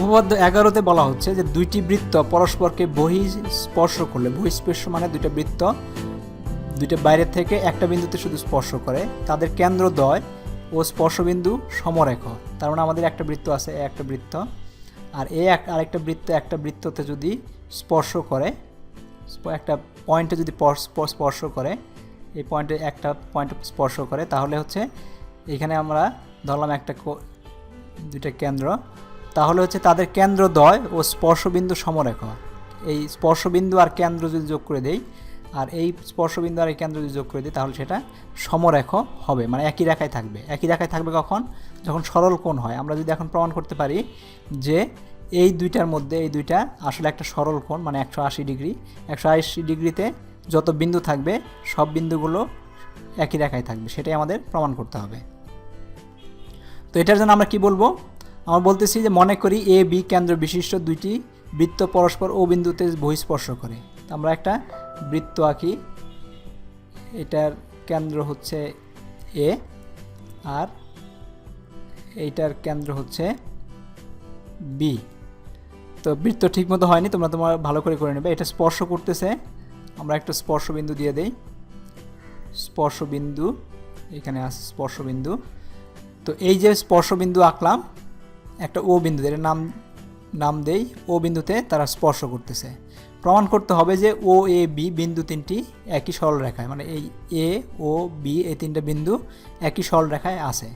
উপপাদ্য এগারোতে বলা হচ্ছে যে দুইটি বৃত্ত পরস্পরকে বহি স্পর্শ করলে বহিঃস্পর্শ মানে দুইটা বৃত্ত, দুইটা বাইরের থেকে একটা বিন্দুতে শুধু স্পর্শ করে, তাদের কেন্দ্র দয় ও স্পর্শবিন্দু সমরেখ। তার মানে আমাদের একটা বৃত্ত আছে একটা বৃত্ত, আর এ এক, আরেকটা বৃত্ত একটা বৃত্ততে যদি স্পর্শ করে একটা পয়েন্টে যদি স্পর্শ করে, এই পয়েন্টে একটা পয়েন্ট স্পর্শ করে, তাহলে হচ্ছে এখানে আমরা ধরলাম একটা দুইটা কেন্দ্র তাহলে হচ্ছে তাদের কেন্দ্র কেন্দ্রদ্বয় ও স্পর্শবিন্দু সমরেখ। এই স্পর্শবিন্দু আর কেন্দ্র যদি যোগ করে দেই, আর এই স্পর্শবিন্দু আর এই কেন্দ্র যদি যোগ করে দিই, তাহলে সেটা সমরেখ হবে। মানে একই রেখায় থাকবে। একই রেখায় থাকবে কখন? যখন সরল কোণ হয়। আমরা যদি এখন প্রমাণ করতে পারি যে এই দুইটার মধ্যে, এই দুইটা আসলে একটা সরল কোণ মানে একশো আশি ডিগ্রি। একশো আশি ডিগ্রিতে যত বিন্দু থাকবে, সব বিন্দুগুলো একই রেখায় থাকবে। সেটাই আমাদের প্রমাণ করতে হবে। তো এটার জন্য আমরা কি বলব? আমরা বলতেছি যে মনে করি এ বি কেন্দ্র বিশিষ্ট দুইটি বৃত্ত পরস্পর ও বিন্দুতে বহিঃস্পর্শ করে। আমরা একটা বৃত্ত আঁকি। এটার কেন্দ্র হচ্ছে এ আর এইটার কেন্দ্র হচ্ছে বি তো বৃত্ত ঠিকমতো হয়নি, তোমরা তোমার ভালো করে করে নেবে। এটা স্পর্শ করতেছে। আমরা একটা স্পর্শবিন্দু দিয়ে দেই। স্পর্শবিন্দু এখানে আছে স্পর্শবিন্দু তো এই যে স্পর্শবিন্দু আঁকলাম একটা ও বিন্দু এর নাম নাম দেই, ও বিন্দুতে তারা স্পর্শ করতেছে। প্রমাণ করতে হবে যে ও, এ, বি বিন্দু তিনটি একই সরল রেখায় মানে এই এ, ও, বি, এই তিনটা বিন্দু একই সরল রেখায় আছে।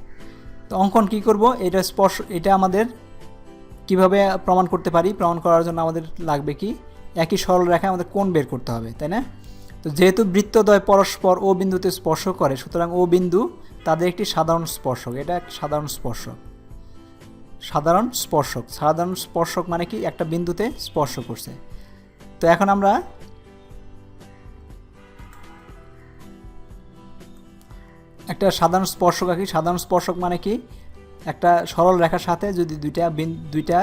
তো অঙ্কন কি করব? এটা স্পর্শ, এটা আমাদের কীভাবে প্রমাণ করতে পারি? প্রমাণ করার জন্য আমাদের লাগবে কি? একই সরল রেখায় আমাদের কোণ বের করতে হবে, তাই না? তো যেহেতু বৃত্তদ্বয় পরস্পর ও বিন্দুতে স্পর্শ করে, সুতরাং ও বিন্দু তাদের একটি সাধারণ স্পর্শক, এটা এক সাধারণ স্পর্শক। সাধারণ স্পর্শক। সাধারণ স্পর্শক মানে কি? একটা বিন্দুতে স্পর্শ করছে। তো এখন আমরা একটা সাধারণ স্পর্শক আঁকি। সাধারণ স্পর্শক মানে কি? একটা সরল রেখার সাথে যদি দুইটা দুইটা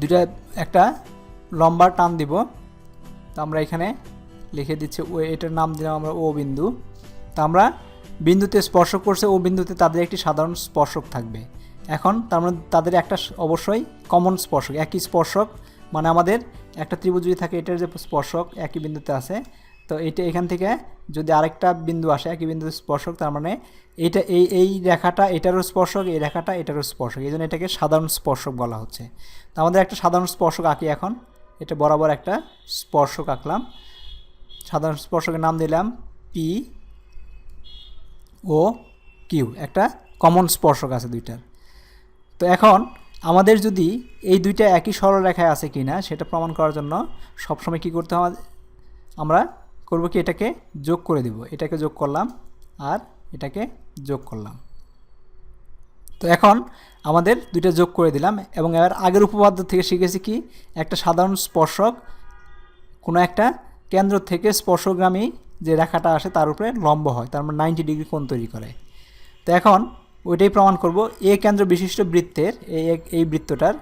দুইটা একটা লম্বা টান দিব, তো আমরা এখানে লিখে দিচ্ছি ও, এটার নাম দিলাম আমরা ও বিন্দু। তো আমরা বিন্দুতে স্পর্শ করছে, ও বিন্দুতে তাদের একটি সাধারণ স্পর্শক থাকবে। এখন তার মানে তাদের একটা অবশ্যই কমন স্পর্শক, একই স্পর্শক মানে আমাদের একটা ত্রিভুজ যদি থাকে, এটার যে স্পর্শক একই বিন্দুতে আছে, তো এটা এখান থেকে যদি আরেকটা বিন্দু আসে, একই বিন্দুতে স্পর্শক, তার মানে এইটা এই এই রেখাটা এটারও স্পর্শক, এই রেখাটা এটারও স্পর্শক, এই জন্য এটাকে সাধারণ স্পর্শক বলা হচ্ছে। তো আমাদের একটা সাধারণ স্পর্শক আঁকি এখন, এটা বরাবর একটা স্পর্শক আঁকলাম। সাধারণ স্পর্শকের নাম দিলাম পি ও কিউ একটা কমন স্পর্শক আছে দুইটার। তো এখন আমাদের যদি এই দুইটা একই সরল রেখায় আছে কি না সেটা প্রমাণ করার জন্য সবসময় কি করতে হবে? আমরা করব কি? এটাকে যোগ করে দিব। এটাকে যোগ করলাম আর এটাকে যোগ করলাম। তো এখন আমাদের দুইটা যোগ করে দিলাম এবং এবার আগের উপপাদ্য থেকে শিখেছি কি? একটা সাধারণ স্পর্শক কোনো একটা কেন্দ্র থেকে স্পর্শগ্রামী যে রেখাটা আসে তার উপরে লম্ব হয়, তার মানে নাইনটি ডিগ্রি কোণ তৈরি করে। তো এখন ওইটাই প্রমাণ করব, এ কেন্দ্র বিশিষ্ট বৃত্তের এই বৃত্তটার,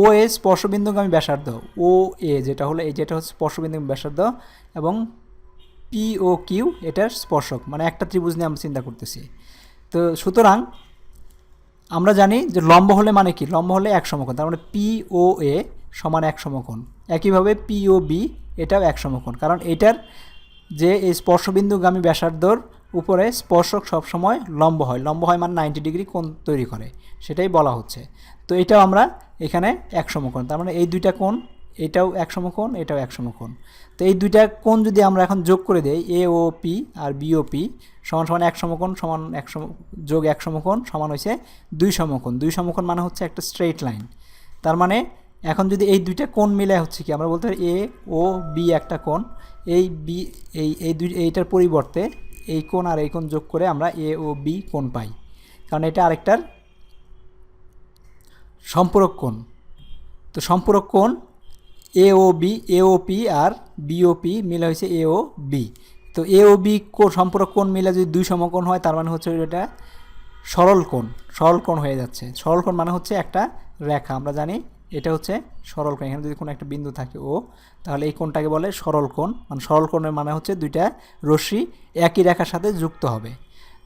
ও এ স্পর্শবিন্দুগামী ব্যাসার্ধ, ও এ, যেটা হলো এই, যেটা হচ্ছে স্পর্শবিন্দুগামী ব্যাসার্ধ, এবং পি, ও, কিউ, এটার স্পর্শক মানে একটা ত্রিভুজ নিয়ে আমরা চিন্তা করতেছি। তো সুতরাং আমরা জানি যে লম্ব হলে মানে কি? লম্ব হলে এক সমকোণ, তার মানে পি, ও, এ সমান এক সমকোণ। একইভাবে পি ও বি এটাও এক সমকোণ। কারণ এটার যে এই স্পর্শবিন্দুগামী ব্যাসার্ধর উপরে স্পর্শক সবসময় লম্ব হয়। লম্ব হয় মানে নাইনটি ডিগ্রি কোণ তৈরি করে। সেটাই বলা হচ্ছে। তো এটাও আমরা এখানে এক সমকোণ। তার মানে এই দুইটা কোণ, এটাও এক সমকোণ, এটাও এক সমকোণ। তো এই দুইটা কোণ যদি আমরা এখন যোগ করে দেই এ ও পি আর বি ও পি সমান সমান এক সমকোণ, সমান এক সম, যোগ এক সমকোণ, সমান হয়েছে দুই সমকোণ। দুই সমকোণ মানে হচ্ছে একটা স্ট্রেইট লাইন তার মানে এখন যদি এই দুইটা কোণ মিলে হচ্ছে কি, আমরা বলতে পারি এ ও বি একটা কোণ, এই বি এই এই দুই, এইটার পরিবর্তে এই কোণ আর এই কোণ যোগ করে আমরা এ ও বি কোণ পাই। কারণ এটা আরেকটার সম্পূরক কোণ। তো সম্পূরক কোণ A O B A O P R B O P মিলে হয়েছে এ ও বি তো এ ও বি সম্পূরক কোণ মিলে যদি দুই সমকোণ হয়, তার মানে হচ্ছে এটা সরল কোণ সরল কোণ হয়ে যাচ্ছে। সরল কোণ মানে হচ্ছে একটা রেখা, আমরা জানি এটা হচ্ছে সরল কোণ। এখানে যদি কোনো একটা বিন্দু থাকে ও তাহলে এই কোণটাকে বলে সরল কোণ। মানে সরল কোণের মানে হচ্ছে দুইটা রশ্মি একই রেখার সাথে যুক্ত হবে।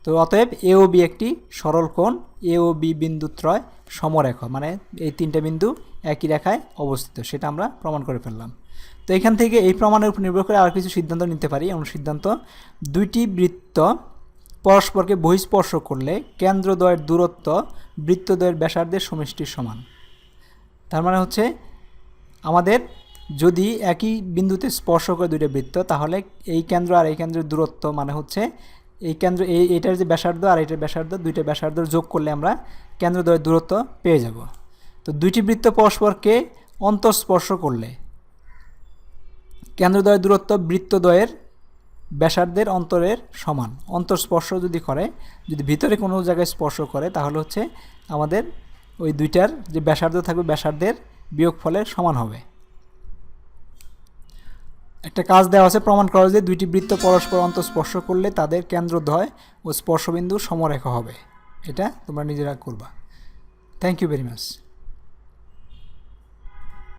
তো অতএব এ ও বি একটি সরল কোণ এ ও বি বিন্দুত্রয় সমরেখা। মানে এই তিনটা বিন্দু একই রেখায় অবস্থিত, সেটা আমরা প্রমাণ করে ফেললাম। তো এখান থেকে এই প্রমাণের উপর নির্ভর করে আর কিছু সিদ্ধান্ত নিতে পারি। এমন সিদ্ধান্ত, দুইটি বৃত্ত পরস্পরকে বহিস্পর্শ করলে কেন্দ্রদ্বয়ের দূরত্ব বৃত্তদ্বয়ের ব্যাসার্ধের সমষ্টির সমান। তার মানে হচ্ছে আমাদের যদি একই বিন্দুতে স্পর্শ করে দুইটা বৃত্ত, তাহলে এই কেন্দ্র আর এই কেন্দ্রের দূরত্ব মানে হচ্ছে এই কেন্দ্র, এই, এটার যে ব্যাসার্ধ আর এটার ব্যাসার্ধ, দুইটা ব্যাসার্ধ যোগ করলে আমরা কেন্দ্রদ্বয়ের দূরত্ব পেয়ে যাব। তো দুইটি বৃত্ত পরস্পরকে অন্তঃস্পর্শ করলে কেন্দ্রদ্বয়ের দূরত্ব বৃত্তদ্বয়ের ব্যাসার্ধের অন্তরের সমান। অন্তঃস্পর্শ যদি করে, যদি ভিতরে কোনো জায়গায় স্পর্শ করে, তাহলে হচ্ছে আমাদের ওই দুইটার যে ব্যাসার্ধ থাকবে ব্যাসার্ধের বিয়োগ ফলের সমান হবে। একটা কাজ দেওয়া আছে প্রমাণ করা যে দুইটি বৃত্ত পরস্পর অন্ত স্পর্শ করলে তাদের কেন্দ্রদ্বয় ও স্পর্শবিন্দু সমরেখা হবে। এটা তোমরা নিজেরা করবা। Thank you very much